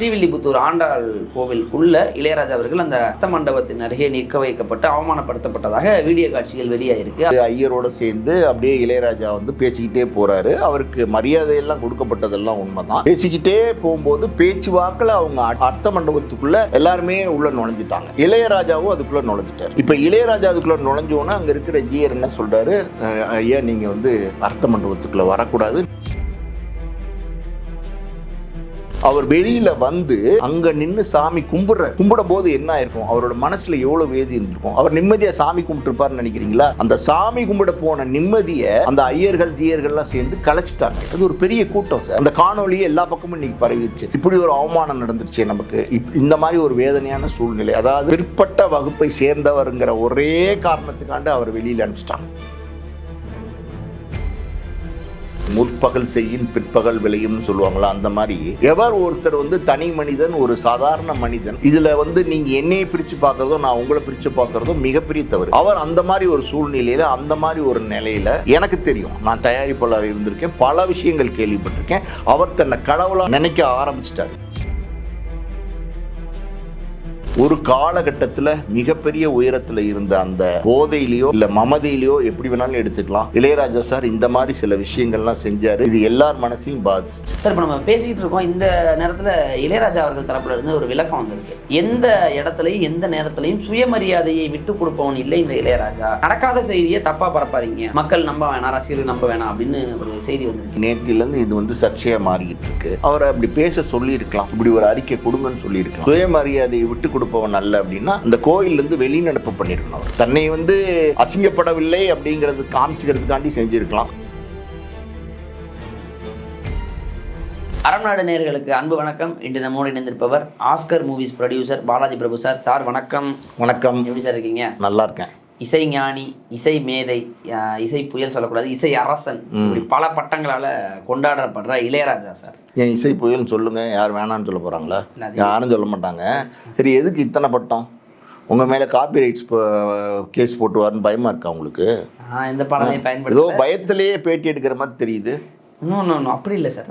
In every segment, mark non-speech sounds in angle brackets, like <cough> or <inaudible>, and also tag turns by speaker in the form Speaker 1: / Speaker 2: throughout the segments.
Speaker 1: ஸ்ரீவில்லிபுத்தூர் ஆண்டாள் கோவிலுக்குள்ள இளையராஜா அவர்கள் அந்த அர்த்த மண்டபத்தின் அருகே நிற்க வைக்கப்பட்டு அவமானப்படுத்தப்பட்டதாக வீடியோ காட்சிகள் வெளியாயிருக்கு.
Speaker 2: ஐயரோட சேர்ந்து அப்படியே இளையராஜா வந்து பேசிக்கிட்டே போறாரு. அவருக்கு மரியாதையெல்லாம் கொடுக்கப்பட்டதெல்லாம் உண்மைதான். பேசிக்கிட்டே போகும்போது பேச்சு வாக்கில் அவங்க அர்த்த மண்டபத்துக்குள்ள எல்லாருமே உள்ள நுழைஞ்சிட்டாங்க. இளையராஜாவும் அதுக்குள்ள நுழைஞ்சிட்டாரு. இப்போ இளையராஜா அதுக்குள்ள நுழைஞ்சோன்னா அங்கே இருக்கிற ஜியர் என்ன சொல்றாரு? ஐயா நீங்க வந்து அர்த்த மண்டபத்துக்குள்ள வரக்கூடாது. அவர் வெளியில வந்து அங்க நின்று சாமி கும்பிடுற கும்பிடும் போது என்ன ஆயிருக்கும்? அவரோட மனசுல எவ்வளவு வேதி இருந்திருக்கும்? அவர் நிம்மதியா சாமி கும்பிட்டுருப்பாருன்னு நினைக்கிறீங்களா? அந்த சாமி கும்பிட போன நிம்மதியை அந்த ஐயர்கள் ஜீயர்கள்லாம் சேர்ந்து கலைச்சிட்டாங்க. அது ஒரு பெரிய கூட்டம் சார். அந்த காணொலியை எல்லா பக்கமும் இன்னைக்கு பரவிடுச்சு. இப்படி ஒரு அவமானம் நடந்துருச்சு நமக்கு. இப்- இந்த மாதிரி ஒரு வேதனையான சூழ்நிலை. அதாவது பிற்பட்ட வகுப்பை சேர்ந்தவருங்கிற ஒரே காரணத்துக்காண்டு அவர் வெளியில் அனுப்பிச்சிட்டாங்க. முற்பகல் செய்யும் பிற்பகல் விளையும் சொல்லுவாங்களா? அந்த மாதிரி. எவர் ஒருத்தர் வந்து தனி மனிதன் ஒரு சாதாரண மனிதன் இதுல வந்து நீங்க என்னையை பிரிச்சு பார்க்கறதோ நான் உங்களை பிரிச்சு பார்க்கறதோ மிகப்பெரிய தவறு. அவர் அந்த மாதிரி ஒரு சூழ்நிலையில அந்த மாதிரி ஒரு நிலையில எனக்கு தெரியும் நான் தயாரிப்பாளர் இருந்திருக்கேன் பல விஷயங்கள் கேள்விப்பட்டிருக்கேன் அவர் தன்னை கடவுளா நினைக்க ஆரம்பிச்சிட்டாரு. ஒரு காலகட்டத்தில் மிகப்பெரிய உயரத்தில் இருந்த அந்த போதையிலையோ இல்ல மமதையிலையோ எப்படி வேணாலும் எடுத்துக்கலாம். இளையராஜா சார் இந்த மாதிரி சில விஷயங்கள்லாம் செஞ்சாரு. இது எல்லார் மனசையும் பாதிச்சு
Speaker 1: சார் இப்போ நம்ம பேசிக்கிட்டு இருக்கோம். இந்த நேரத்தில் இளையராஜா அவர்கள் தரப்புல இருந்து ஒரு விளக்கம் வந்திருக்கு. எந்த இடத்துலையும் எந்த நேரத்துலையும் சுயமரியாதையை விட்டு கொடுப்பவன் இல்லை இந்த இளையராஜா. நடக்காத செய்தியை தப்பா பரப்பாதீங்க. மக்கள் நம்ப வேணாம் ரசிகர்கள் நம்ப வேணாம் அப்படின்னு ஒரு செய்தி வந்திருக்கு.
Speaker 2: நேத்திலேருந்து இது வந்து சர்ச்சையா மாறிக்கிட்டு இருக்கு. அவரை அப்படி பேச சொல்லியிருக்கலாம். இப்படி ஒரு அறிக்கை கொடுங்கன்னு சொல்லியிருக்கலாம். சுயமரியாதையை விட்டு கொடுப்பவன் அல்ல அப்படின்னா அந்த கோயிலிருந்து வெளிநடப்பு பண்ணியிருக்கணும் அவர். தன்னை வந்து அசிங்கப்படவில்லை அப்படிங்கிறது காமிச்சுக்கிறதுக்காண்டி செஞ்சிருக்கலாம்.
Speaker 1: அறம்நாடு நேயர்களுக்கு அன்பு வணக்கம். இன்று நம்மோடு இணைந்திருப்பவர் Oscar movies producer Balaji Prabhu sir. Sir வணக்கம்.
Speaker 2: வணக்கம்.
Speaker 1: எப்படி சார் இருக்கீங்க?
Speaker 2: நல்லா இருக்கேன்.
Speaker 1: இசை ஞானி இசை மேதை இசை புயல் சொல்லக்கூடாது இசை அரசன் இப்படி பல பட்டங்களால கொண்டாடப்படுற இளையராஜா சார்.
Speaker 2: என் இசை புயல்னு சொல்லுங்க யார் வேணாம்னு சொல்ல
Speaker 1: அது-
Speaker 2: யாரும் சொல்ல மாட்டாங்க. சரி எதுக்கு இத்தனை பட்டம்? உங்க மேல காப்பி ரைட்ஸ் கேஸ் போட்டுவாருன்னு பயமா இருக்கா உங்களுக்கு?
Speaker 1: நான் எந்த பாடலையும்
Speaker 2: ஏதோ பயத்திலேயே பேட்டி எடுக்கிற மாதிரி தெரியுது.
Speaker 1: இன்னும் இன்னும் அப்படி இல்லை சார்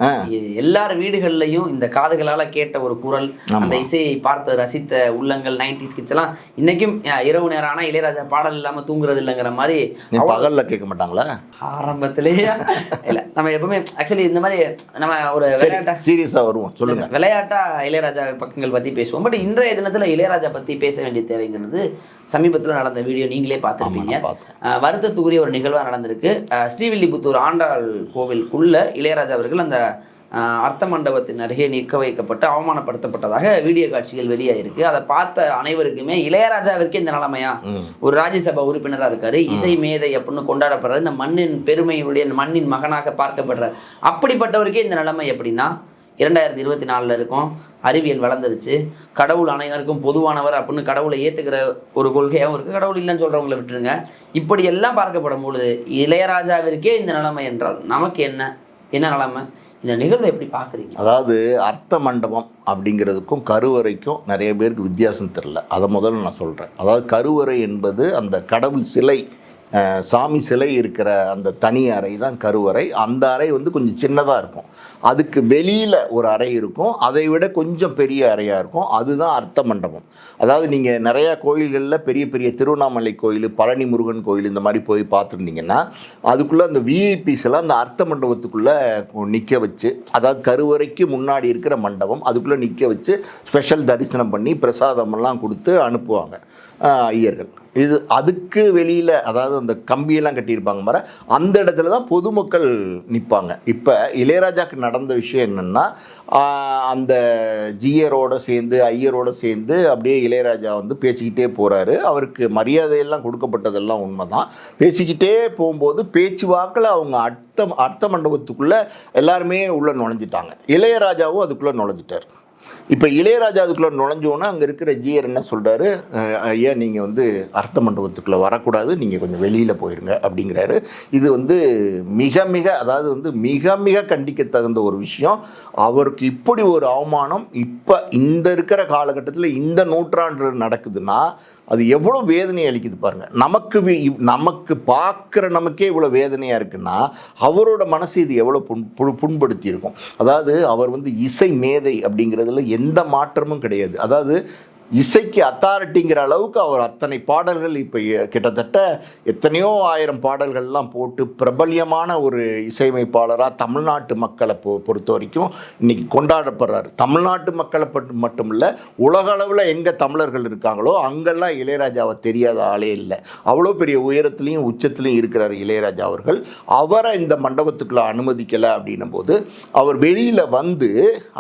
Speaker 1: எல்லார் வீடுகள்லையும் இந்த காதுகளால கேட்ட ஒரு குரல் அந்த இசையை பார்த்து ரசித்த உள்ளங்கள் நைன்டிஸ் கிட்ஸ் எல்லாம் இன்னைக்கும் இரவு நேரம் ஆனா இளையராஜா பாடல் இல்லாம தூங்குறது இல்லைங்கிற மாதிரி
Speaker 2: பகல்ல கேட்க மாட்டாங்களா?
Speaker 1: ஆரம்பத்திலேயே? இல்ல நம்ம எப்பவுமே ஆக்சுவலி இந்த மாதிரி நம்ம ஒரு விளையாட்டா
Speaker 2: சீரியஸா வருவோம். சொல்லுங்க.
Speaker 1: விளையாட்டா இளையராஜா பக்கங்கள் பத்தி பேசுவோம். பட் இன்றைய தினத்துல இளையராஜா பத்தி பேச வேண்டிய தேவைங்கிறது சமீபத்துல நடந்த வீடியோ நீங்களே பார்த்திருப்பீங்க. வருத்தத்துக்குரிய ஒரு நிகழ்வா நடந்திருக்கு. ஸ்ரீவில்லிபுத்தூர் ஆண்டாள் கோவிலுக்குள்ள இளையராஜா அவர்கள் அந்த அர்த்த மண்டபத்தின் அருகே நிற்க வைக்கப்பட்டு அவமானப்படுத்தப்பட்டதாக வீடியோ காட்சிகள் வெளியாயிருக்கு. அதை பார்த்த அனைவருக்குமே இளையராஜாவிற்கே இந்த நிலைமையா ஒரு ராஜ்யசபா உறுப்பினரா இருக்காரு. இசை மேதை அப்படின்னு கொண்டாடப்படுறது இந்த மண்ணின் பெருமையுடைய மண்ணின் மகனாக பார்க்கப்படுறார். அப்படிப்பட்டவருக்கே இந்த நிலைமை எப்படின்னா இரண்டாயிரத்தி இருபத்தி நாலில் இருக்கும். அறிவியல் வளர்ந்துருச்சு. கடவுள் அனைவருக்கும் பொதுவானவர் அப்படின்னு கடவுளை ஏற்றுக்கிற ஒரு கொள்கையாகவும் இருக்குது கடவுள் இல்லைன்னு சொல்கிறவங்கள விட்டுருங்க. இப்படி எல்லாம் பார்க்கப்படும் பொழுது இளையராஜாவிற்கே இந்த நிலைமை என்றால் நமக்கு என்ன? என்ன நிலைமை? இந்த நிகழ்வை எப்படி பார்க்குறீங்க?
Speaker 2: அதாவது அர்த்த மண்டபம் அப்படிங்கிறதுக்கும் கருவறைக்கும் நிறைய பேருக்கு வித்தியாசம் தெரில அதை முதல்ல நான் சொல்கிறேன் அதாவது கருவறை என்பது அந்த கடவுள் சிலை சாமி சிலை இருக்கிற அந்த தனி அறை தான் கருவறை. அந்த அறை வந்து கொஞ்சம் சின்னதாக இருக்கும். அதுக்கு வெளியில் ஒரு அறை இருக்கும். அதை விட கொஞ்சம் பெரிய அறையாக இருக்கும். அதுதான் அர்த்த மண்டபம். அதாவது நீங்கள் நிறையா கோயில்களில் பெரிய பெரிய திருவண்ணாமலை கோயில் பழனி முருகன் கோயில் இந்த மாதிரி போய் பார்த்துருந்தீங்கன்னா அதுக்குள்ளே அந்த விஐபிஸ் எல்லாம் அந்த அர்த்த மண்டபத்துக்குள்ளே நிற்க வச்சு அதாவது கருவறைக்கு முன்னாடி இருக்கிற மண்டபம் அதுக்குள்ளே நிற்க வச்சு ஸ்பெஷல் தரிசனம் பண்ணி பிரசாதமெல்லாம் கொடுத்து அனுப்புவாங்க. ஐயர்கள் இது அதுக்கு வெளியில் அதாவது அந்த கம்பியெல்லாம் கட்டியிருப்பாங்க மர அந்த இடத்துல தான் பொதுமக்கள் நிற்பாங்க இப்போ இளையராஜாக்கு நடந்த விஷயம் என்னென்னா அந்த ஜியரோட சேர்ந்து ஐயரோட சேர்ந்து அப்படியே இளையராஜா வந்து பேசிக்கிட்டே போகிறாரு அவருக்கு மரியாதையெல்லாம் கொடுக்கப்பட்டதெல்லாம் உண்மை தான் பேசிக்கிட்டே போகும்போது பேச்சு வாக்கில் அவங்க அர்த்த அர்த்த மண்டபத்துக்குள்ளே எல்லாருமே உள்ளே நுழைஞ்சிட்டாங்க. இளையராஜாவும் அதுக்குள்ளே நுழைஞ்சிட்டார். இப்போ இளையராஜா அதுக்குள்ளே நுழைஞ்சோன்னா அங்கே இருக்கிற ஜியர் என்ன சொல்கிறாரு ஐயா நீங்கள் வந்து அர்த்த மண்டபத்துக்குள்ளே வரக்கூடாது. நீங்கள் கொஞ்சம் வெளியில் போயிருங்க அப்படிங்கிறாரு. இது வந்து மிக மிக அதாவது வந்து மிக மிக கண்டிக்க தகுந்த ஒரு விஷயம். அவருக்கு இப்படி ஒரு அவமானம் இப்போ இந்த இருக்கிற காலகட்டத்தில் இந்த நூற்றாண்டு நடக்குதுன்னா அது எவ்வளோ வேதனை அளிக்குது பாருங்கள் நமக்கு நமக்கு பார்க்குற நமக்கே இவ்வளோ வேதனையாக இருக்குன்னா அவரோட மனசு இது எவ்வளோ புண் புண்- புண்படுத்தி இருக்கும் அதாவது அவர் வந்து இசை மேதை அப்படிங்கிறதுல எந்த மாற்றமும் கிடையாது. அதாவது இசைக்கு அத்தாரிட்டிங்கிற அளவுக்கு அவர் அத்தனை பாடல்கள் இப்போ கிட்டத்தட்ட எத்தனையோ ஆயிரம் பாடல்கள்லாம் போட்டு பிரபல்யமான ஒரு இசையமைப்பாளராக தமிழ்நாட்டு மக்களை பொ பொறுத்த வரைக்கும் இன்னைக்கு கொண்டாடப்படுறாரு. தமிழ்நாட்டு மக்களை பட்டு மட்டும் இல்லை உலக அளவில் எங்கே தமிழர்கள் இருக்காங்களோ அங்கெல்லாம் இளையராஜாவை தெரியாத ஆளே இல்லை. அவ்வளோ பெரிய உயரத்துலேயும் உச்சத்துலையும் இருக்கிறார் இளையராஜா அவர்கள். அவரை இந்த மண்டபத்துக்குள்ளே அனுமதிக்கலை அப்படின்னும் போது அவர் வெளியில் வந்து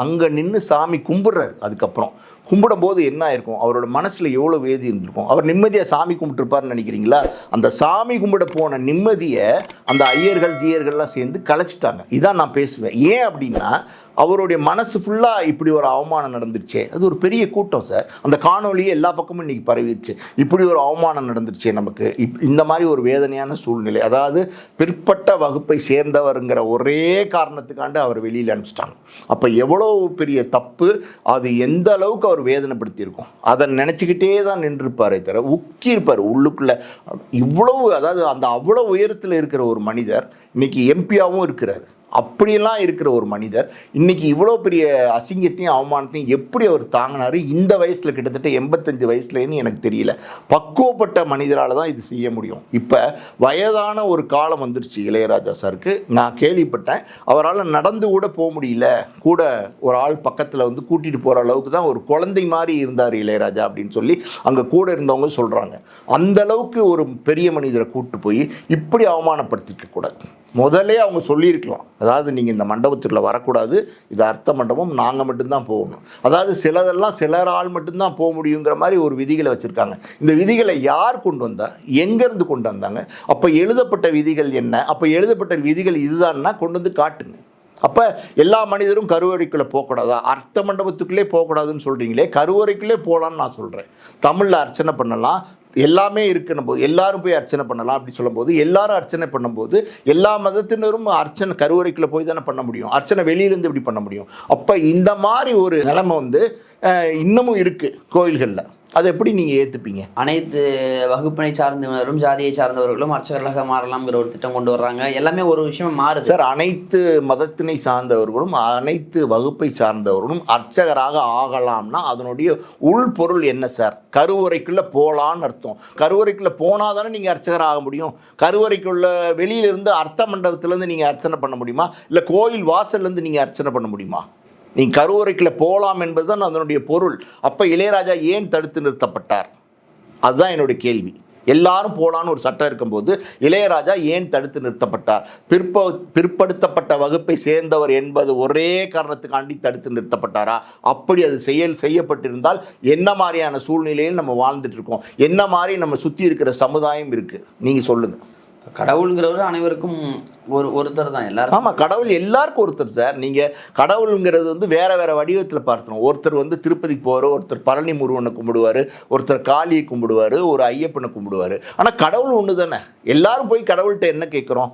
Speaker 2: அங்கே நின்று சாமி கும்பிட்றாரு. அதுக்கப்புறம் கும்பிடும்போது என்ன ஆயிருக்கும்? அவரோட மனசில் எவ்வளோ வேதி இருந்திருக்கும்? அவர் நிம்மதியாக சாமி கும்பிட்டுருப்பார்னு நினைக்கிறீங்களா? அந்த சாமி கும்பிட போன நிம்மதியை அந்த ஐயர்கள் ஜீயர்கள்லாம் சேர்ந்து கலைச்சிட்டாங்க. இதான் நான் பேசுவேன். ஏன் அப்படின்னா அவருடைய மனசு ஃபுல்லாக இப்படி ஒரு அவமானம் நடந்துருச்சே. அது ஒரு பெரிய கூட்டம் சார் அந்த காணொலியே எல்லா பக்கமும் இன்றைக்கி பரவிடுச்சு இப்படி ஒரு அவமானம் நடந்துருச்சே நமக்கு. இப் இந்த மாதிரி ஒரு வேதனையான சூழ்நிலை. அதாவது பிற்பட்ட வகுப்பை சேர்ந்தவருங்கிற ஒரே காரணத்துக்காண்டு அவர் வெளியில் அனுப்பிச்சிட்டாங்க. அப்போ எவ்வளோ பெரிய தப்பு அது எந்த அளவுக்கு அவர் வேதனைப்படுத்தியிருக்கும்? அதை நினச்சிக்கிட்டே தான் நின்றுருப்பாரே தவிர உக்கியிருப்பார் உள்ளுக்குள்ளே. இவ்வளவு அதாவது அந்த அவ்வளோ உயரத்தில் இருக்கிற ஒரு மனிதர் இன்றைக்கி எம்பியாவும் இருக்கிறார். அப்படியெல்லாம் இருக்கிற ஒரு மனிதர் இன்னைக்கு இவ்வளோ பெரிய அசிங்கத்தையும் அவமானத்தையும் எப்படி அவர் தாங்கினார்? இந்த வயசில் கிட்டத்தட்ட எண்பத்தஞ்சு வயசுலன்னு எனக்கு தெரியல. பக்குவப்பட்ட மனிதரால் தான் இது செய்ய முடியும். இப்போ வயதான ஒரு காலம் வந்துருச்சு இளையராஜா சாருக்கு. நான் கேள்விப்பட்டேன். அவரால் நடந்து கூட போக முடியல. கூட ஒரு ஆள் பக்கத்தில் வந்து கூட்டிகிட்டு போகிற அளவுக்கு தான் ஒரு குழந்தை மாதிரி இருந்தார் இளையராஜா அப்படின்னு சொல்லி அங்கே கூட இருந்தவங்க சொல்கிறாங்க அந்த அளவுக்கு ஒரு பெரிய மனிதரை கூப்பிட்டு போய் இப்படி அவமானப்படுத்திக்க கூடாது. முதல்ல அவங்க சொல்லியிருக்கலாம். அதாவது நீங்கள் இந்த மண்டபத்துக்குள்ளே வரக்கூடாது. இது அர்த்த மண்டபம் நாங்கள் மட்டும்தான் போகணும். அதாவது சிலதெல்லாம் சிலரால் மட்டும்தான் போக முடியுங்கிற மாதிரி ஒரு விதிகளை வச்சுருக்காங்க. இந்த விதிகளை யார் கொண்டு வந்தா? எங்கேருந்து கொண்டு வந்தாங்க? அப்போ எழுதப்பட்ட விதிகள் என்ன? அப்போ எழுதப்பட்ட விதிகள் இதுதான்னா கொண்டு வந்து காட்டுங்க. அப்போ எல்லா மனிதரும் கருவறைக்குள்ளே போகக்கூடாதா? அர்த்த மண்டபத்துக்குள்ளே போகக்கூடாதுன்னு சொல்கிறீங்களே கருவறைக்குள்ளே போகலான்னு நான் சொல்கிறேன் தமிழில் அர்ச்சனை பண்ணலாம் எல்லாமே இருக்குன்னும் போது எல்லாரும் போய் அர்ச்சனை பண்ணலாம் அப்படி சொல்லும்போது எல்லாரும் அர்ச்சனை பண்ணும்போது எல்லா மதத்தினரும் அர்ச்சனை கருவறைக்குள்ளே போய் தானே பண்ண முடியும். அர்ச்சனை வெளியிலேருந்து இப்படி பண்ண முடியும்? அப்போ இந்த மாதிரி ஒரு நிலைமை வந்து இன்னமும் இருக்குது கோயில்களில். அதை எப்படி நீங்கள் ஏற்றுப்பீங்க
Speaker 1: அனைத்து வகுப்பினை சார்ந்தவரும் ஜாதியை சார்ந்தவர்களும் அர்ச்சகர்களாக மாறலாம்ங்கிற ஒரு திட்டம் கொண்டு வர்றாங்க. எல்லாமே ஒரு விஷயம் மாறுது.
Speaker 2: சார் அனைத்து மதத்தினை சார்ந்தவர்களும் அனைத்து வகுப்பை சார்ந்தவர்களும் அர்ச்சகராக ஆகலாம்னா அதனுடைய உள்பொருள் என்ன சார்? கருவறைக்குள்ளே போகலான்னு அர்த்தம். கருவறைக்குள்ளே போனால் தானே நீங்கள் அர்ச்சகர் ஆக முடியும். கருவறைக்குள்ள வெளியிலிருந்து அர்த்த மண்டபத்திலேருந்து நீங்கள் அர்ச்சனை பண்ண முடியுமா? இல்லை கோயில் வாசல்லேருந்து நீங்கள் அர்ச்சனை பண்ண முடியுமா? நீ கருவறைக்குள்ளே போகலாம் என்பதுதான் அதனுடைய பொருள். அப்போ இளையராஜா ஏன் தடுத்து நிறுத்தப்பட்டார்? அதுதான் என்னுடைய கேள்வி. எல்லாரும் போகலான்னு ஒரு சட்டம் இருக்கும்போது இளையராஜா ஏன் தடுத்து நிறுத்தப்பட்டார்? பிற்ப பிற்படுத்தப்பட்ட வகுப்பை சேர்ந்தவர் என்பது ஒரே காரணத்துக்காண்டி தடுத்து நிறுத்தப்பட்டாரா? அப்படி அது செயல் செய்யப்பட்டிருந்தால் என்ன மாதிரியான சூழ்நிலையில் நம்ம வாழ்ந்துட்டு இருக்கோம்? என்ன மாதிரி நம்ம சுற்றி இருக்கிற சமுதாயம் இருக்குது நீங்கள் சொல்லுங்கள்
Speaker 1: கடவுளுங்கிறவர் அனைவருக்கும் ஒரு ஒருத்தர் தான் எல்லாரும்
Speaker 2: ஆமாம் கடவுள் எல்லாருக்கும் ஒருத்தர் சார். நீங்கள் கடவுளுங்கிறது வந்து வேறு வேறு வடிவத்தில் பார்த்துருவோம் ஒருத்தர் வந்து திருப்பதிக்கு போகிறோம் ஒருத்தர் பழனி முருகனை கும்பிடுவார் ஒருத்தர் காளியை கும்பிடுவார் ஒரு ஐயப்பனை கும்பிடுவார். ஆனால் கடவுள் ஒன்று தானே எல்லாரும் போய் கடவுள்கிட்ட என்ன கேட்குறோம்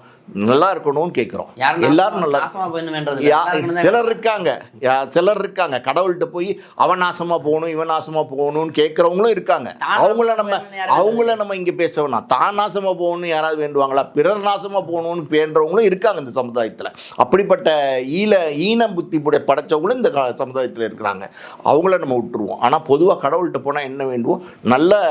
Speaker 2: நல்லா இருக்கணும்னு கேட்குறோம் எல்லாரும் நல்லா சிலர் இருக்காங்க. சிலர் இருக்காங்க. கடவுள்கிட்ட போய் அவன் நாசமா போகணும் இவன் நாசமா போகணும்னு கேட்குறவங்களும் இருக்காங்க. அவங்கள நம்ம அவங்கள நம்ம இங்கே பேச வேணாம். தான் நாசமா போகணும்னு யாராவது வேண்டுவாங்களா? பிறர் நாசமா போகணும்னு பேன்றவங்களும் இருக்காங்க இந்த சமுதாயத்தில். அப்படிப்பட்ட ஈல ஈனம் புத்தி புடைய படைச்சவங்களும் இந்த சமுதாயத்தில் இருக்கிறாங்க. அவங்கள நம்ம விட்டுருவோம். ஆனால் பொதுவாக கடவுள்கிட்ட போனால் என்ன வேண்டுவோம்? நல்ல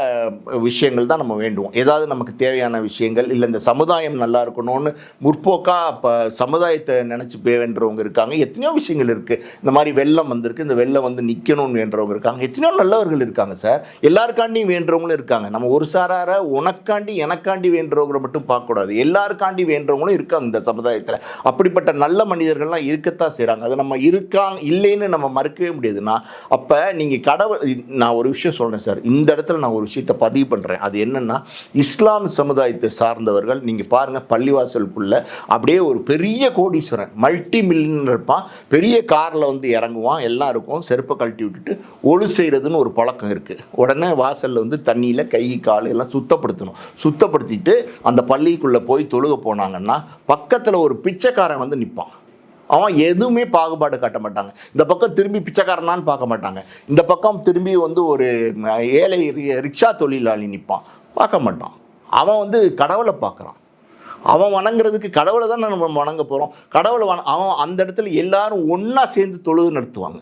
Speaker 2: விஷயங்கள் தான் நம்ம வேண்டுவோம். ஏதாவது நமக்கு தேவையான விஷயங்கள் இல்லை இந்த சமுதாயம் நல்லா இருக்கணும்னு முற்போக்காக இப்போ சமுதாயத்தை நினச்சி வேண்டவங்க இருக்காங்க. எத்தனையோ விஷயங்கள் இருக்குது இந்த மாதிரி வெள்ளம் வந்திருக்கு. இந்த வெள்ளம் வந்து நிற்கணும்னு வேண்டவங்க இருக்காங்க. எத்தனையோ நல்லவர்கள் இருக்காங்க சார். எல்லாருக்காண்டியும் வேண்டவங்களும் இருக்காங்க. நம்ம ஒரு சாரார உனக்காண்டி எனக்காண்டி வேண்டவங்களை மட்டும் பார்க்கக்கூடாது. எல்லாருக்காண்டி வேண்டவங்களும் இருக்காங்க இந்த சமுதாயத்தில். அப்படிப்பட்ட நல்ல மனிதர்கள்லாம் இருக்கத்தான் செய்கிறாங்க அது நம்ம இருக்காங்க இல்லைன்னு நம்ம மறுக்கவே முடியாதுன்னா அப்போ நீங்கள் கடவுள் நான் ஒரு விஷயம் சொல்கிறேன் சார். இந்த இடத்துல நான் ஒரு விஷயத்தை பதிவு பண்ணுறேன் அது என்னென்னா இஸ்லாம் சமுதாயத்தை சார்ந்தவர்கள் நீங்கள் பாருங்கள் பள்ளிவாசல் பள்ளிவாசலுக்குள்ள அப்படியே ஒரு பெரிய கோடீஸ்வரன் மல்டி மில்லியன் இருப்பான் பெரிய காரில் வந்து இறங்குவான் எல்லாம் இருக்கும் செருப்பை கழட்டி விட்டுட்டு ஒழு செய்கிறதுன்னு ஒரு பழக்கம் இருக்குது உடனே வாசலில் வந்து தண்ணியில் கை கால் எல்லாம் சுத்தப்படுத்தணும். சுத்தப்படுத்திட்டு அந்த பள்ளிக்குள்ளே போய் தொழுக போனாங்கன்னா பக்கத்தில் ஒரு பிச்சைக்காரன் வந்து நிற்பான் அவன் எதுவுமே பாகுபாடு காட்ட மாட்டாங்க. இந்த பக்கம் திரும்பி பிச்சைக்காரனான்னு பார்க்க மாட்டாங்க. இந்த பக்கம் திரும்பி வந்து ஒரு ஏழை ரிக்ஷா தொழிலாளி நிற்பான் பார்க்க மாட்டான். அவன் வந்து கடவுளை பார்க்குறான். அவன் வணங்குறதுக்கு கடவுளை தான் நம்ம வணங்க போகிறோம் கடவுளை வண அவன் அந்த இடத்துல எல்லாரும் ஒன்றா சேர்ந்து தொழுது நடத்துவாங்க.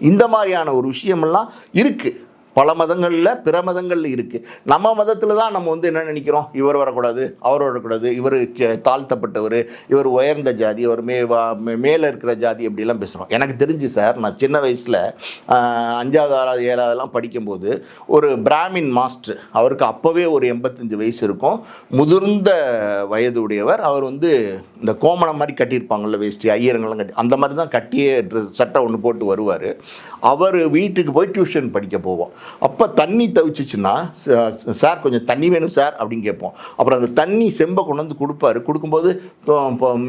Speaker 2: இந்த மாதிரியான ஒரு விஷயமெல்லாம் இருக்குது பல மதங்களில் பிற மதங்களில் இருக்குது நம்ம மதத்தில் தான் நம்ம வந்து என்ன நினைக்கிறோம்? இவர் வரக்கூடாது அவர் வரக்கூடாது இவர் கே- தாழ்த்தப்பட்டவர் இவர் உயர்ந்த ஜாதி இவர் மே வா- மே- மேலே இருக்கிற ஜாதி அப்படிலாம் பேசுகிறோம் எனக்கு தெரிஞ்சு சார் நான் சின்ன வயசில் அஞ்சாவது ஆறாவது ஏழாவதுலாம் படிக்கும்போது ஒரு பிராமின் மாஸ்டர் அவருக்கு அப்போவே ஒரு எண்பத்தஞ்சு வயசு இருக்கும். முதிர்ந்த வயது உடையவர் அவர் வந்து இந்த கோமணம் மாதிரி கட்டியிருப்பாங்கள்ல வேஷ்டி ஐயரங்கள்லாம் கட்டி அந்த மாதிரி தான் கட்டியே ட்ரெஸ் சட்டை ஒன்று போட்டு வருவார். அவர் வீட்டுக்கு போய் டியூஷன் படிக்க போவோம். அப்போ தண்ணி தவிச்சிச்சுன்னா சார் கொஞ்சம் தண்ணி வேணும் சார் அப்படின்னு கேட்போம். அப்புறம் அந்த தண்ணி செம்பை கொண்டு வந்து கொடுப்பாரு. கொடுக்கும்போது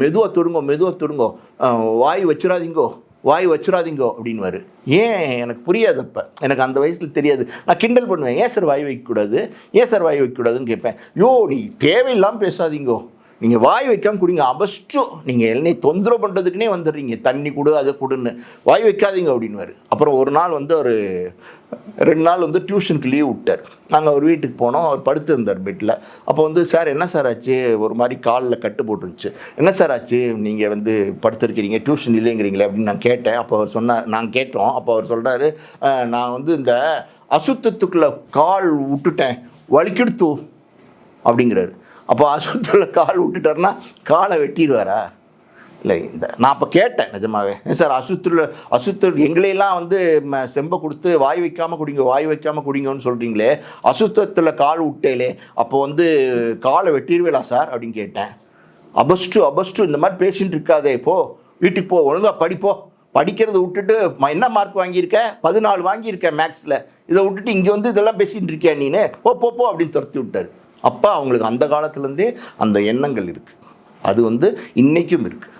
Speaker 2: மெதுவாக தொடுங்கோ மெதுவாக தொடுங்கோ. வாய் வச்சிடாதீங்கோ வாய் வச்சிடாதீங்கோ அப்படின்வாரு ஏன்? எனக்கு புரியாது அப்போ. எனக்கு அந்த வயசில் தெரியாது. நான் கிண்டல் பண்ணுவேன். ஏன் சார் வாய் வைக்கக்கூடாது? ஏன் சார் வாய் வைக்கக்கூடாதுன்னு கேட்பேன். யோ நீ தேவையில்லாமல் பேசாதீங்கோ. நீங்கள் வாய் வைக்காமல் குடிங்க. அபஸ்ட்டும் நீங்கள் என்னை தொந்தரவு பண்ணுறதுக்குனே வந்துடுறீங்க. தண்ணி கொடு அதை கொடுன்னு. வாய் வைக்காதீங்க அப்படின்வாரு அப்புறம் ஒரு நாள் வந்து ஒரு ரெண்டு நாள் வந்து டியூஷனுக்கு லீவ் விட்டார். நாங்கள் அவர் வீட்டுக்கு போனோம் அவர் படுத்திருந்தார் பெட்டில் அப்போ வந்து சார் என்ன சார் ஆச்சு? ஒரு மாதிரி காலில் கட்டு போட்டுருந்துச்சு. என்ன சார் ஆச்சு? நீங்கள் வந்து படுத்திருக்கிறீங்க டியூஷன் இல்லைங்கிறீங்களே அப்படின்னு நான் கேட்டேன். அப்போ அவர் சொன்னார் நான் கேட்டோம். அப்போ அவர் சொல்கிறாரு நான் வந்து இந்த அசுத்தத்துக்குள்ளே கால் விட்டுட்டேன். வலிக்கெடுத்து அப்படிங்கிறாரு. அப்போ அசுத்தில் கால் விட்டுட்டாருன்னா காலை வெட்டிடுவாரா? இல்லை இந்த நான் அப்போ கேட்டேன் நிஜமாவே. "ஏன் சார் அசுத்தில் அசுத்து எங்களையெல்லாம் வந்து ம, செம்பை கொடுத்து வாய் வைக்காமல் குடிங்க வாய் வைக்காமல் குடிங்கன்னு சொல்கிறீங்களே அசுத்தத்தில் கால் விட்டேலே அப்போ வந்து காலை வெட்டிடுவேலா சார் அப்படின்னு கேட்டேன். அபஸ்டு அபஸ்டு இந்த மாதிரி பேசிட்டு இருக்காதே போ வீட்டுக்கு போ ஒழுங்கா படிப்போ படிக்கிறத விட்டுட்டு ம- என்ன மார்க் வாங்கியிருக்க? பதினாலு வாங்கியிருக்கேன் மேக்ஸில் இதை விட்டுட்டு இங்கே வந்து இதெல்லாம் பேசிகிட்டு இருக்கேன் நீனு? போ போ போ அப்படின்னு துரத்தி விட்டாரு. அப்போ அவங்களுக்கு அந்த காலத்துலேருந்தே அந்த எண்ணங்கள் இருக்குது அது வந்து இன்றைக்கும் இருக்குது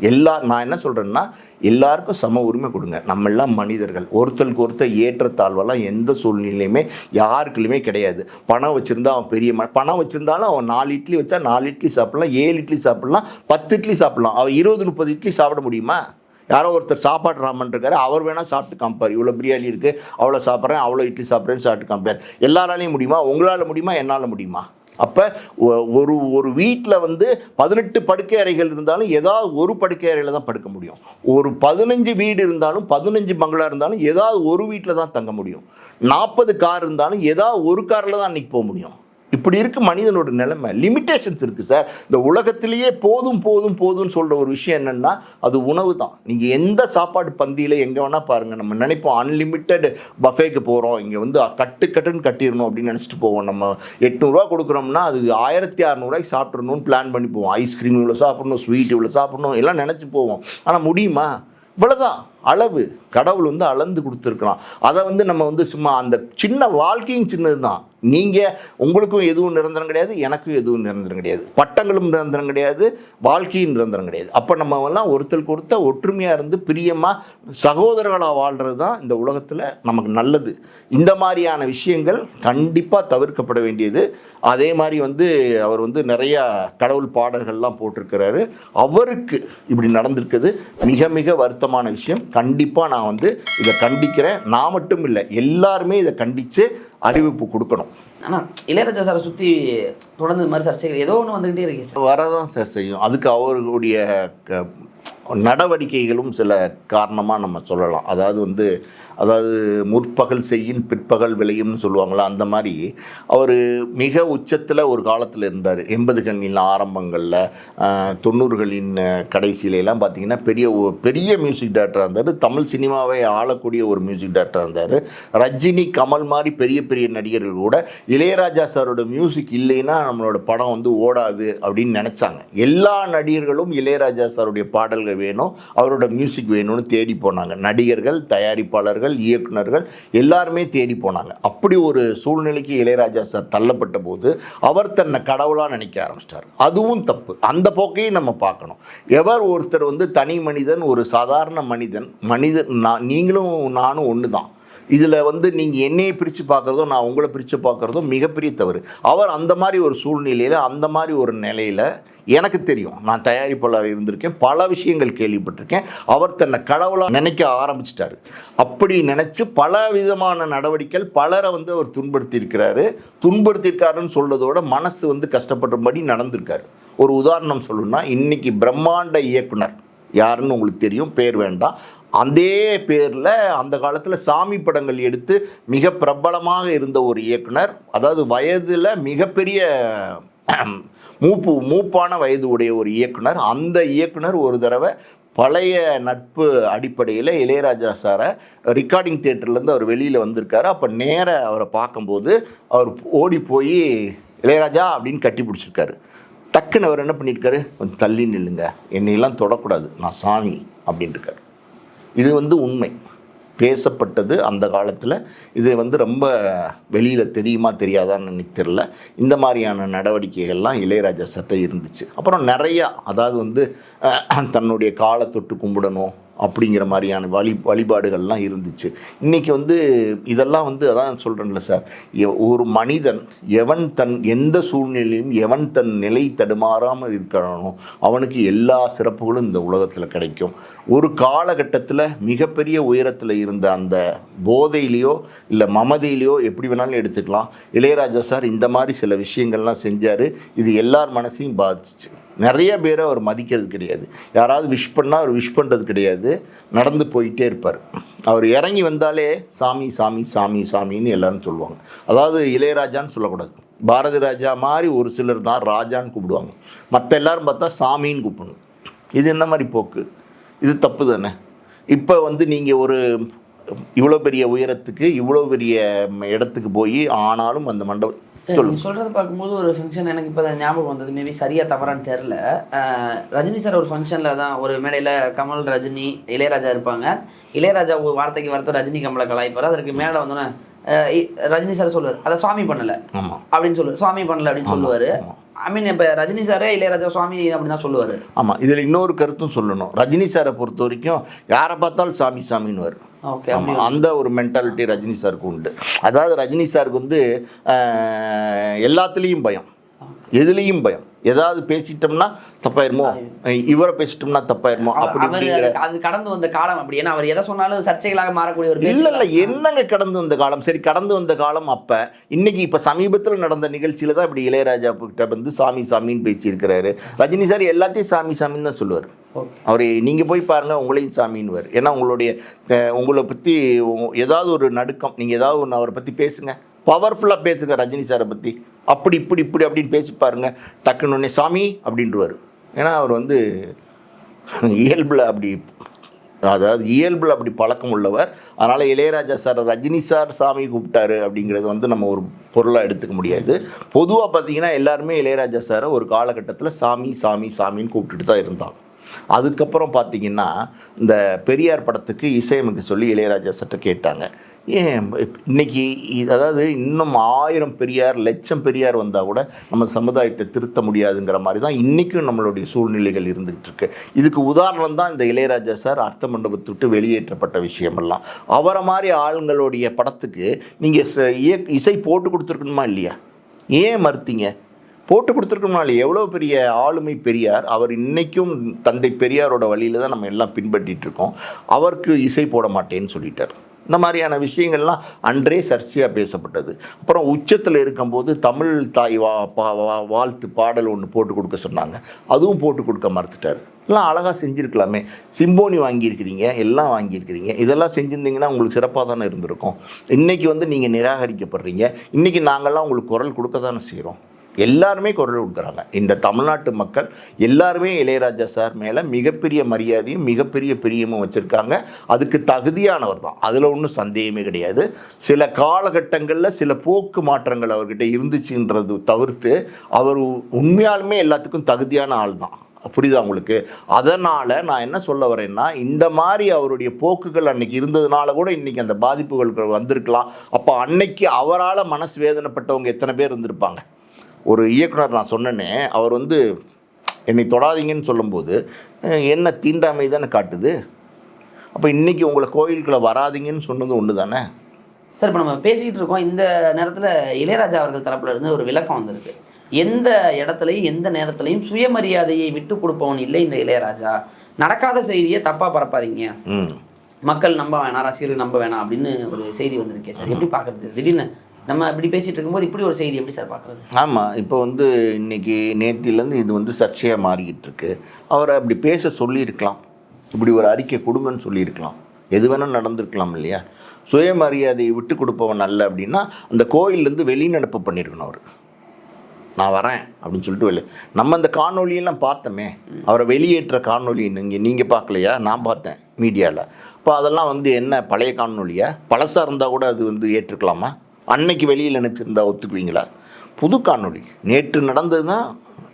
Speaker 2: எல்லா நான் என்ன சொல்கிறேன்னா எல்லாருக்கும் சம உரிமை கொடுங்க. நம்ம எல்லாம் மனிதர்கள். ஒருத்தருக்கு ஒருத்தர் ஏற்றத்தாழ்வெல்லாம் எந்த சூழ்நிலையுமே யாருக்குலையுமே கிடையாது. பணம் வச்சுருந்தா அவன் பெரிய ம பணம் வச்சுருந்தாலும் அவன் நாலு இட்லி வச்சா நாலு இட்லி சாப்பிட்லாம் ஏழு இட்லி சாப்பிட்லாம் பத்து இட்லி சாப்பிட்லாம். அவன் இருபது முப்பது இட்லி சாப்பிட முடியுமா? யாரோ ஒருத்தர் சாப்பாடு ராமன் இருக்காரு அவர் வேணால் சாப்பிட்டு காமிப்பார். இவ்வளோ பிரியாணி இருக்குது அவ்வளோ சாப்பிட்றேன் அவ்வளோ இட்லி சாப்பிட்றேன்னு சாப்பிட்டு காமிப்பார். எல்லாராலையும் முடியுமா? உங்களால் முடியுமா? என்னால் முடியுமா? அப்போ ஒரு ஒரு வீட்டில் வந்து பதினெட்டு படுக்கை அறைகள் இருந்தாலும் ஏதாவது ஒரு படுக்கை அறையில் தான் படுக்க முடியும். ஒரு பதினஞ்சு வீடு இருந்தாலும் பதினஞ்சு பங்களா இருந்தாலும் ஏதாவது ஒரு வீட்டில் தான் தங்க முடியும். நாற்பது கார் இருந்தாலும் ஏதாவது ஒரு காரில் தான் அன்றைக்கி போக முடியும். இப்படி இருக்கு மனிதனோட நிலைமை. லிமிட்டேஷன்ஸ் இருக்குது சார் இந்த உலகத்திலேயே போதும் போதும் போதும்னு சொல்கிற ஒரு விஷயம் என்னென்னா அது உணவு தான். நீங்கள் எந்த சாப்பாடு பந்தியில் எங்கே வேணால் பாருங்கள் நம்ம நினைப்போம் அன்லிமிட்டெட் பஃபேக்கு போகிறோம் இங்கே வந்து கட்டு கட்டுன்னு கட்டிடணும் அப்படின்னு நினச்சிட்டு போவோம். நம்ம எட்நூறுரூவா கொடுக்குறோம்னா அது ஆயிரத்தி அறநூறுவாய்க்கு சாப்பிட்றணும்னு பிளான் பண்ணி போவோம். ஐஸ்கிரீம் இவ்வளோ சாப்பிட்ணும் ஸ்வீட் இவ்வளோ சாப்பிட்ணும் எல்லாம் நினச்சி போவோம். ஆனால் முடியுமா? இவ்வளோதான் அளவு. கடவுள் வந்து அளந்து கொடுத்துருக்கலாம். அதை வந்து நம்ம வந்து சும்மா அந்த சின்ன வாழ்க்கையும் சின்னது தான் நீங்கள் உங்களுக்கும் எதுவும் நிரந்தரம் கிடையாது எனக்கும் எதுவும் நிரந்தரம் கிடையாது. பட்டங்களும் நிரந்தரம் கிடையாது வாழ்க்கையும் நிரந்தரம் கிடையாது. அப்போ நம்ம எல்லாம் ஒருத்தருக்கு ஒருத்த ஒற்றுமையாக இருந்து பிரியமாக சகோதரர்களாக வாழ்கிறது தான் இந்த உலகத்தில் நமக்கு நல்லது. இந்த மாதிரியான விஷயங்கள் கண்டிப்பாக தவிர்க்கப்பட வேண்டியது. அதே மாதிரி வந்து அவர் வந்து நிறையா கடவுள் பாடல்கள்லாம் போட்டிருக்கிறாரு. அவருக்கு இப்படி நடந்திருக்குது. மிக மிக வருத்தமான விஷயம். கண்டிப்பாக நான் வந்து இதை கண்டிக்கிறேன். நான் மட்டும் இல்லை எல்லாருமே இதை கண்டித்து அறிவிப்பு கொடுக்கணும்.
Speaker 1: ஆனால் இளையராஜா சாரை சுற்றி தொடர்ந்து இந்த மாதிரி சர்ச்சைகள் ஏதோ ஒன்று வந்துக்கிட்டே இருக்கு சார்.
Speaker 2: வரதான் சார் செய்யும். அதுக்கு அவர்களுடைய நடவடிக்கைகளும் சில காரணமாக நம்ம சொல்லலாம். அதாவது வந்து அதாவது முற்பகல் செய்யின் பிற்பகல் விளையும்னு சொல்லுவாங்களா அந்த மாதிரி அவர் மிக உச்சத்தில் ஒரு காலத்தில் இருந்தார். எண்பதுகளின் ஆரம்பங்களில் தொண்ணூறுகளின் கடைசியிலலாம் பார்த்தீங்கன்னா பெரிய ஒ- பெரிய மியூசிக் டேரக்டராக இருந்தார். தமிழ் சினிமாவை ஆளக்கூடிய ஒரு மியூசிக் டேரக்டராக இருந்தார். ரஜினி கமல் மாதிரி பெரிய பெரிய நடிகர்கள் கூட இளையராஜா சாரோட மியூசிக் இல்லைன்னா நம்மளோட படம் வந்து ஓடாது அப்படின்னு நினச்சாங்க. எல்லா நடிகர்களும் இளையராஜா சாருடைய பாடல்கள் வேணும். அவரோட மியூசிக் வேணும்னு தேடி போனாங்க. நடிகர்கள் தயாரிப்பாளர்கள் இயக்குனர்கள் எல்லாருமே தேடி போனாங்க. அப்படி ஒரு சூழ்நிலைக்கு இளையராஜா சார் தள்ளப்பட்ட போது அவர் தன்னை கடவுளாக நினைக்க ஆரம்பிச்சிட்டார். அதுவும் தப்பு. அந்த போக்கையும் நம்ம பார்க்கணும். எவர் ஒருத்தர் வந்து தனி மனிதன் ஒரு சாதாரண மனிதன் மனிதன் நான் நீங்களும் நானும் ஒன்று தான் இதில் வந்து நீங்கள் என்னையை பிரித்து பார்க்குறதும் நான் உங்களை பிரித்து பார்க்குறதும் மிகப்பெரிய தவறு. அவர் அந்த மாதிரி ஒரு சூழ்நிலையில் அந்த மாதிரி ஒரு நிலையில் எனக்கு தெரியும். நான் தயாரிப்பாளர் இருந்திருக்கேன். பல விஷயங்கள் கேள்விப்பட்டிருக்கேன். அவர் தன்னை கடவுளாக நினைக்க ஆரம்பிச்சிட்டாரு. அப்படி நினச்சி பல விதமான நடவடிக்கைகள் பலரை வந்து அவர் துன்படுத்தியிருக்கிறாரு துன்படுத்தியிருக்காருன்னு சொல்றதோட மனசு வந்து கஷ்டப்படுறபடி நடந்திருக்காரு. ஒரு உதாரணம் சொல்லணும்னா இன்னைக்கு பிரம்மாண்ட இயக்குனர். யாருன்னு உங்களுக்கு தெரியும். பேர் வேண்டாம். அதே பேரில் அந்த காலத்தில் சாமி படங்கள் எடுத்து மிக பிரபலமாக இருந்த ஒரு இயக்குனர் அதாவது வயதில் மிகப்பெரிய <clears throat> மூப்பு மூப்பான வயது உடைய ஒரு இயக்குனர். அந்த இயக்குனர் ஒரு தடவை பழைய நட்பு அடிப்படையில் இளையராஜா சாரை ரெக்கார்டிங் தேட்டர்லேருந்து அவர் வெளியில் வந்திருக்காரு. அப்போ நேர அவரை பார்க்கும்போது அவர் ஓடி போய் இளையராஜா அப்படின்னு கட்டி பிடிச்சிருக்காரு. டக்குன்னு அவர் என்ன பண்ணியிருக்காரு கொஞ்சம் தள்ளி நில்லுங்க. என்னையெல்லாம் தொடக்கூடாது. நான் சாமி அப்படின்ட்டுருக்காரு இது வந்து உண்மை. பேசப்பட்டது அந்த காலத்தில். இது வந்து ரொம்ப வெளியில் தெரியுமா தெரியாதான்னு எனக்கு தெரில இந்த மாதிரியான நடவடிக்கைகள்லாம் இளையராஜா சட்டை இருந்துச்சு. அப்புறம் நிறையா அதாவது வந்து தன்னுடைய காலை தொட்டு கும்பிடணும் அப்படிங்கிற மாதிரியான வழி வழிபாடுகள்லாம் இருந்துச்சு. இன்றைக்கி வந்து இதெல்லாம் வந்து அதான் சொல்கிறேன்ல சார். எ- ஒரு மனிதன் எவன் தன் எந்த சூழ்நிலையும் எவன் தன் நிலை தடுமாறாமல் இருக்கிறானோ அவனுக்கு எல்லா சிறப்புகளும் இந்த உலகத்தில் கிடைக்கும். ஒரு காலகட்டத்தில் மிகப்பெரிய உயரத்தில் இருந்த அந்த போதையிலையோ இல்லை மமதையிலையோ எப்படி வேணாலும் எடுத்துக்கலாம். இளையராஜா சார் இந்த மாதிரி சில விஷயங்கள்லாம் செஞ்சார். இது எல்லார் மனசையும் பாதிச்சிச்சு. நிறைய பேரை அவர் மதிக்கிறது கிடையாது. யாராவது விஷ் பண்ணால் அவர் விஷ் பண்ணுறது கிடையாது. நடந்து போயிட்டே இருப்பார். அவர் இறங்கி வந்தாலே சாமி சாமி சாமி சாமின்னு எல்லாரும் சொல்லுவாங்க. அதாவது இளையராஜான்னு சொல்லக்கூடாது. பாரதி ராஜா மாதிரி ஒரு சிலர் தான் ராஜான்னு கூப்பிடுவாங்க. மற்ற எல்லாரும் பார்த்தா சாமின்னு கூப்பிடணும். இது என்ன மாதிரி போக்கு? இது தப்பு தானே? இப்போ வந்து நீங்கள் ஒரு இவ்வளோ பெரிய உயரத்துக்கு இவ்வளோ பெரிய இடத்துக்கு போய் ஆனாலும் அந்த மண்டபம்
Speaker 1: சொல்றத பார்க்கும்போது ஒரு ஃபங்க்ஷன் எனக்கு இப்போ ஞாபகம் வந்தது. மேபி சரியா தவறான்னு தெரில ரஜினி சார் ஒரு ஃபங்க்ஷனில் தான் ஒரு மேடையில் கமல் ரஜினி இளையராஜா இருப்பாங்க. இளையராஜா ஒரு வார்த்தைக்கு வார்த்தை ரஜினி கமலை கலாய்ப்பார். அதற்கு மேலே வந்தோன்னே ரஜினி சார் சொல்லுவார். அதை சுவாமி பண்ணல அப்படின்னு சொல்லுவார். சுவாமி பண்ணல அப்படின்னு சொல்லுவார். ஐ மீன் இப்போ ரஜினி சாரே இளையராஜா சுவாமி அப்படின்னு தான் சொல்லுவார்.
Speaker 2: ஆமாம் இதில் இன்னொரு கருத்தும் சொல்லணும். ரஜினி சாரை பொறுத்த வரைக்கும் யாரை பார்த்தாலும் சாமி சாமின்னு வரும் ஆமாம் அந்த ஒரு மென்டாலிட்டி ரஜினி சாருக்கு உண்டு. அதாவது ரஜினி சாருக்கு வந்து எல்லாத்துலேயும் பயம். எதுலேயும் பயம். ஏதாவது பேசிட்டோம்னா தப்பாயிருமோ? இவரை பேசிட்டோம்னா தப்பாயிருமோ? அப்படி
Speaker 1: அது கடந்து வந்த காலம் அப்படி. ஏன்னா அவர் எதை சொன்னாலும் சர்ச்சைகளாக மாறக்கூடிய ஒரு
Speaker 2: இல்ல இல்ல என்னங்க கடந்து வந்த காலம்? சரி கடந்து வந்த காலம் அப்ப இன்னைக்கு இப்ப சமீபத்துல நடந்த நிகழ்ச்சியில தான் இப்படி இளையராஜா கிட்ட வந்து சாமி சாமின்னு பேசியிருக்கிறாரு. ரஜினி சார் எல்லாத்தையும் சாமி சாமின்னு தான் சொல்லுவார். அவர் நீங்கள் போய் பாருங்கள் உங்களையும் சாமின்னுவார். ஏன்னா உங்களுடைய உங்களை பற்றி ஏதாவது ஒரு நடுக்கம் நீங்கள் ஏதாவது ஒன்று அவரை பற்றி பேசுங்க. பவர்ஃபுல்லாக பேசுங்க ரஜினி சாரை பற்றி அப்படி இப்படி இப்படி அப்படின்னு பேசி பாருங்க. டக்குன்னு சாமி அப்படின்றவர். ஏன்னா அவர் வந்து இயல்பில் அப்படி அதாவது இயல்பில் அப்படி பழக்கம் உள்ளவர். அதனால் இளையராஜா சார் ரஜினி சார் சாமி கூப்பிட்டாரு அப்படிங்கிறது வந்து நம்ம ஒரு பொருளாக எடுத்துக்க முடியாது. பொதுவாக பார்த்தீங்கன்னா எல்லாருமே இளையராஜா சாரை ஒரு காலகட்டத்தில் சாமி சாமி சாமின்னு கூப்பிட்டுட்டு தான் இருந்தாங்க. அதுக்கப்புறம் பார்த்தீங்கன்னா இந்த பெரியார் படத்துக்கு இசையமைக்க சொல்லி இளையராஜா சட்டை கேட்டாங்க. ஏன்? இன்னைக்கு இது- அதாவது இன்னும் ஆயிரம் பெரியார் லட்சம் பெரியார் வந்தால் கூட நம்ம சமுதாயத்தை திருத்த முடியாதுங்கிற மாதிரி தான் இன்றைக்கும் நம்மளுடைய சூழ்நிலைகள் இருந்துகிட்டு இருக்கு. இதுக்கு உதாரணம் தான் இந்த இளையராஜா சார் அர்த்த மண்டபத்தை விட்டு வெளியேற்றப்பட்ட விஷயமெல்லாம் அவரை மாதிரி ஆளுங்களுடைய படத்துக்கு நீங்கள் இசை போட்டு கொடுத்துருக்கணுமா இல்லையா? ஏன் மறுத்தீங்க? போட்டு கொடுத்துருக்கோம்னால எவ்வளோ பெரிய ஆளுமை பெரியார் அவர் இன்றைக்கும் தந்தை பெரியாரோட வழியில் தான் நம்ம எல்லாம் பின்பற்றிட்டு இருக்கோம். அவருக்கு இசை போட மாட்டேன்னு சொல்லிட்டார். இந்த மாதிரியான விஷயங்கள்லாம் அன்றே சர்ச்சையாக பேசப்பட்டது. அப்புறம் உச்சத்தில் இருக்கும்போது தமிழ் தாய் வா பா வா- வாழ்த்து பாடல் ஒன்று போட்டு கொடுக்க சொன்னாங்க. அதுவும் போட்டு கொடுக்க மறுத்துட்டார். எல்லாம் அழகாக செஞ்சுருக்கலாமே. சிம்போனி வாங்கியிருக்கிறீங்க எல்லாம் வாங்கியிருக்கிறீங்க. இதெல்லாம் செஞ்சுருந்தீங்கன்னா உங்களுக்கு சிறப்பாக தானே இருந்திருக்கும். இன்றைக்கி வந்து நீங்கள் நிராகரிக்கப்படுறீங்க. இன்றைக்கி நாங்கள்லாம் உங்களுக்கு குரல் கொடுக்க தானே செய்கிறோம் எல்லாருமே குரல் கொடுக்குறாங்க. இந்த தமிழ்நாட்டு மக்கள் எல்லாருமே இளையராஜா சார் மேலே மிகப்பெரிய மரியாதையும் மிகப்பெரிய பிரியமும் வச்சுருக்காங்க. அதுக்கு தகுதியானவர் தான். அதில் ஒன்றும் சந்தேகமே கிடையாது. சில காலகட்டங்களில் சில போக்கு மாற்றங்கள் அவர்கிட்ட இருந்துச்சுன்றது தவிர்த்து அவர் உண்மையாலுமே எல்லாத்துக்கும் தகுதியான ஆள் தான். புரியுதா உங்களுக்கு? அதனால் நான் என்ன சொல்ல வரேன்னா இந்த மாதிரி அவருடைய போக்குகள் அன்னைக்கு இருந்ததுனால கூட இன்னைக்கு அந்த பாதிப்புகள் வந்திருக்கலாம். அப்போ அன்னைக்கு அவரால் மனசு வேதனைப்பட்டவங்க எத்தனை பேர் இருந்திருப்பாங்க? ஒரு இயக்குனர் நான் சொன்னேனே அவர் வந்து என்னை தொடாதீங்கன்னு சொல்லும்போது என்ன தீண்டாமை தானே காட்டுது? அப்போ இன்றைக்கி உங்களை கோயிலுக்குள்ளே வராதீங்கன்னு சொன்னது ஒன்று தானே?
Speaker 1: சார் இப்போ நம்ம பேசிக்கிட்டு இருக்கோம். இந்த நேரத்தில் இளையராஜா அவர்கள் தரப்புல இருந்து ஒரு விளக்கம் வந்திருக்கு. எந்த இடத்துலையும் எந்த நேரத்துலையும் சுயமரியாதையை விட்டு கொடுப்பவன் இல்லை இந்த இளையராஜா. நடக்காத செய்தியை தப்பாக பரப்பாதீங்க. மக்கள் நம்ப வேணாம் ரசிகர்கள் நம்ப வேணாம் அப்படின்னு ஒரு செய்தி வந்திருக்கே சார். எப்படி பார்க்குறது திடீர்னு நம்ம இப்படி பேசிட்டு இருக்கும்போது இப்படி ஒரு செய்தி எப்படி சார் பார்க்குறது?
Speaker 2: ஆமாம் இப்போ வந்து இன்னைக்கு நேத்திலேருந்து இது வந்து சர்ச்சையாக மாறிக்கிட்டு இருக்கு. அவரை அப்படி பேச சொல்லியிருக்கலாம். இப்படி ஒரு அறிக்கை கொடுங்கன்னு சொல்லியிருக்கலாம். எது வேணால் நடந்திருக்கலாம் இல்லையா? சுயமரியாதையை விட்டு கொடுப்பவன் அல்ல அப்படின்னா அந்த கோயிலேருந்து வெளிநடப்பு பண்ணியிருக்கணும் அவர். நான் வரேன் அப்படின்னு சொல்லிட்டு வெளியே நம்ம அந்த காணொலியெல்லாம் பார்த்தோமே. அவரை வெளியேற்ற காணொலி நீங்கள் நீங்கள் பார்க்கலையா? நான் பார்த்தேன் மீடியாவில் இப்போ அதெல்லாம் வந்து என்ன பழைய காணொலியா பழசாக இருந்தால் கூட அது வந்து ஏற்றுக்கலாமா? அன்னைக்கு வெளியில் எனக்கு இருந்தால் ஒத்துக்குவீங்களா? புது காணொளி. நேற்று நடந்தது தான்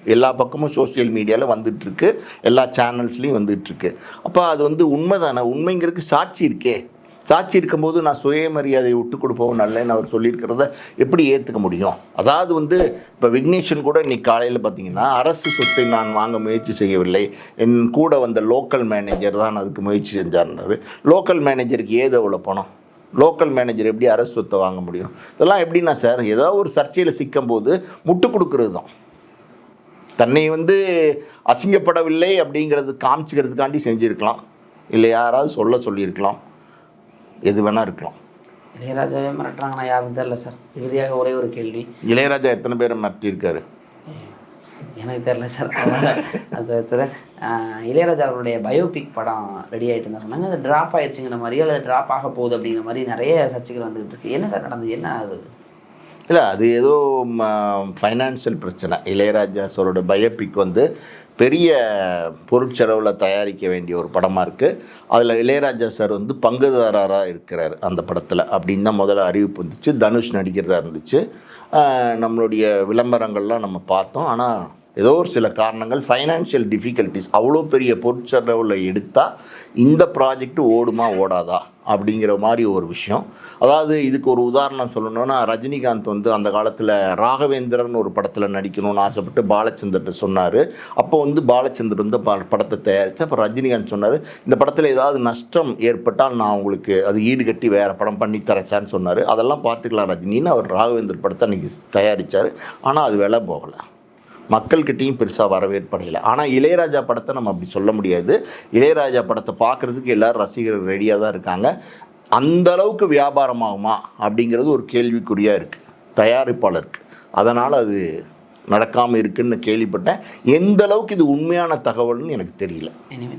Speaker 2: எல்லா பக்கமும் சோஷியல் மீடியாவில் வந்துட்டுருக்கு. எல்லா சேனல்ஸ்லேயும் வந்துட்டுருக்கு. அப்போ அது வந்து உண்மைதானே? உண்மைங்கிறதுக்கு சாட்சி இருக்கே. சாட்சி இருக்கும்போது நான் சுயமரியாதையை விட்டு கொடுப்போம் நல்லேன்னு அவர் சொல்லியிருக்கிறத எப்படி ஏற்றுக்க முடியும்? அதாவது வந்து இப்போ விக்னேஷன் கூட இன்னைக்கு காலையில் பார்த்தீங்கன்னா அரசு சொத்தை நான் வாங்க முயற்சி செய்யவில்லை. என் கூட வந்த லோக்கல் மேனேஜர் தான் அதுக்கு முயற்சி செஞ்சார்னாரு. லோக்கல் மேனேஜருக்கு ஏது அவ்வளோ பணம். லோக்கல் மேனேஜர் எப்படி அரசு சொத்தை வாங்க முடியும்? இதெல்லாம் எப்படின்னா சார் ஏதோ ஒரு சர்ச்சையில் சிக்கும்போது முட்டு கொடுக்கறது தான். தன்னை வந்து அசிங்கப்படவில்லை அப்படிங்கிறது காமிச்சிக்கிறதுக்காண்டி செஞ்சுருக்கலாம். இல்லை யாராவது சொல்ல சொல்லியிருக்கலாம். எது வேணால் இருக்கலாம்.
Speaker 1: இளையராஜாவே மிரட்டுறாங்கன்னா யாரும் தெரியல சார் இறுதியாக ஒரே ஒரு கேள்வி.
Speaker 2: இளையராஜா எத்தனை பேரை மாற்றியிருக்காரு
Speaker 1: எனக்கு தெரில சார் அது தெரியல. இளையராஜா அவருடைய பயோபிக் படம் ரெடி ஆகிட்டு தான் சொன்னாங்க அது ட்ராப் ஆயிடுச்சுங்கிற மாதிரி அல்லது ட்ராப் ஆக போகுது அப்படிங்கிற மாதிரி நிறைய சர்ச்சைகள் வந்துகிட்டு இருக்கு. என்ன சார் நடந்தது? என்ன ஆகுது?
Speaker 2: இல்லை அது ஏதோ ஃபைனான்சியல் பிரச்சனை. இளையராஜா சாரோட பயோபிக் வந்து பெரிய பொருட்செலவில் தயாரிக்க வேண்டிய ஒரு படமாக இருக்குது அதில் இளையராஜா சார் வந்து பங்குதாரராக இருக்கிறார் அந்த படத்தில். அப்படின்னு தான் முதல்ல அறிவிப்பு வந்துச்சு. தனுஷ் நடிக்கிறதா இருந்துச்சு. நம்மளுடைய விளம்பரங்கள்லாம் நம்ம பார்த்தோம். ஆனால் ஏதோ ஒரு சில காரணங்கள் ஃபைனான்ஷியல் டிஃபிகல்ட்டிஸ் அவ்வளோ பெரிய பொருட்செலவில் எடுத்தால் இந்த ப்ராஜெக்ட் ஓடுமா ஓடாதா? அப்படிங்கிற மாதிரி ஒரு விஷயம். அதாவது இதுக்கு ஒரு உதாரணம் சொல்லணும்னா ரஜினிகாந்த் வந்து அந்த காலத்தில் ராகவேந்திரன் ஒரு படத்தில் நடிக்கணும்னு ஆசைப்பட்டு பாலச்சந்தர்கிட்ட சொன்னார். அப்போ வந்து பாலச்சந்தர் வந்து படத்தை தயாரித்து அப்போ ரஜினிகாந்த் சொன்னார் இந்த படத்தில் ஏதாவது நஷ்டம் ஏற்பட்டால் நான் உங்களுக்கு அது ஈடுகட்டி வேறு படம் பண்ணி தரச்சான்னு சொன்னார். அதெல்லாம் பார்த்துக்கலாம் ரஜினின்னு அவர் ராகவேந்தர் படத்தை அன்றைக்கி தயாரித்தார் ஆனால் அது விலை போகலை. மக்கள்கிட்டையும் பெருசாக வரவேற்படையலை. ஆனால் இளையராஜா படத்தை நம்ம அப்படி சொல்ல முடியாது. இளையராஜா படத்தை பார்க்குறதுக்கு எல்லோரும் ரசிகர்கள் ரெடியாக தான் இருக்காங்க. அந்த அளவுக்கு வியாபாரமாகுமா அப்படிங்கிறது ஒரு கேள்விக்குறியாக இருக்குது தயாரிப்பாளருக்கு. அதனால் அது நடக்காமல் இருக்குன்னு கேள்விப்பட்டேன். எந்த அளவுக்கு இது உண்மையான தகவல்னு எனக்கு தெரியல.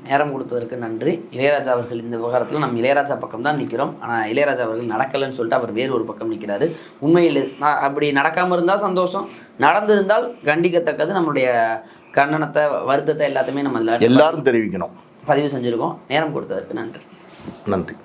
Speaker 1: நேரம் கொடுத்ததற்கு நன்றி. இளையராஜா அவர்கள் இந்த விவகாரத்தில் நம்ம இளையராஜா பக்கம் தான் நிற்கிறோம் ஆனால் இளையராஜா அவர்கள் நடக்கலைன்னு சொல்லிட்டு அவர் வேறு ஒரு பக்கம் நிற்கிறாரு உண்மையில் அப்படி நடக்காமல் இருந்தால் சந்தோஷம். நடந்திருந்தால் கண்டிக்கத்தக்கது நம்மளுடைய கண்டனத்தை வருத்தத்தை எல்லாத்தையுமே நம்ம
Speaker 2: எல்லாரும் தெரிவிக்கணும்.
Speaker 1: பதிவு செஞ்சுருக்கோம். நேரம் கொடுத்ததற்கு நன்றி.
Speaker 2: நன்றி.